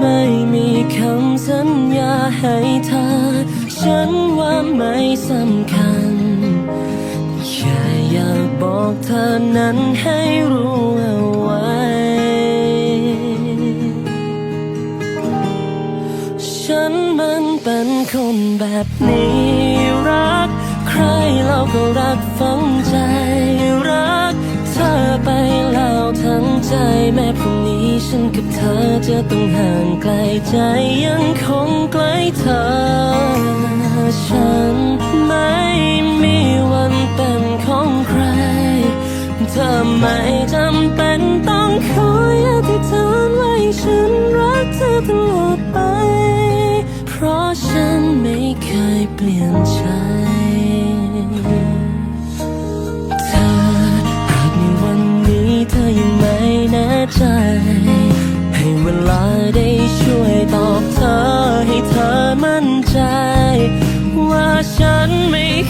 ไม่มีคำสัญญาให้เธอ ฉันว่าไม่สำคัญ แค่อยากบอกเธอนั้นให้รู้เอาไว้ ฉันมันเป็นคนแบบนี้รัก ใครเราก็รักฝังใจรัก เธอไปแล้วทั้งใจแม้พรุ่ง ฉันกับเธอจะต้องห่างไกลใจยังคงใกล้เธอ ฉันไม่มีวันเป็นของใคร เธอไม่จำเป็นต้องคอยอธิษฐานไว้ฉันรักเธอตลอดไป เพราะฉันไม่เคยเปลี่ยนใจ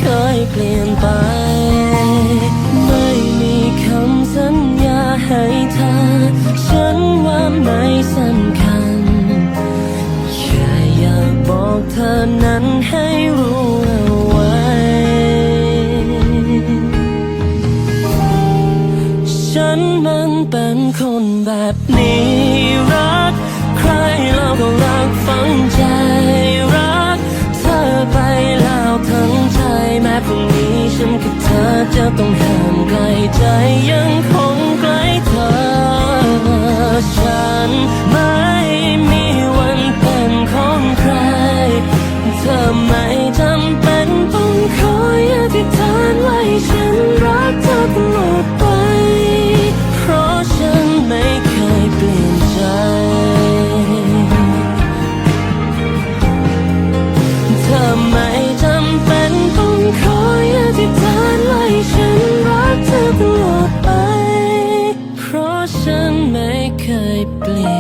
เคยเปลี่ยนไป ไม่มีคำสัญญาให้เธอ ฉันว่าไม่สำคัญ แค่อยากบอกเธอนั้นให้รู้เอาไว้ ฉันมันเป็นคนแบบนี้รัก ใครเราก็รักฝังใจ ย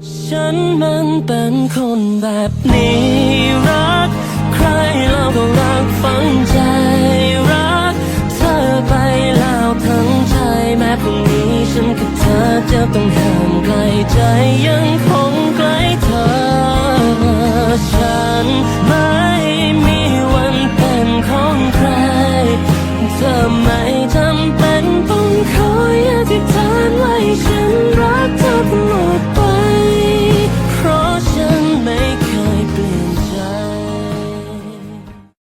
ฉันมันเป็นคนแบบนี้ รักใครเราก็รักฝังใจ รักเธอไปแล้วทั้งใจแม้พรุ่งนี้ฉันกับเธอจะต้องห่างไกลใจยังคงใกล้เธอ ฉันไม่มีวันเป็นของใคร เธอไม่จำเป็นต้องคอยอธิษฐานไว้ฉันรักเธอตลอด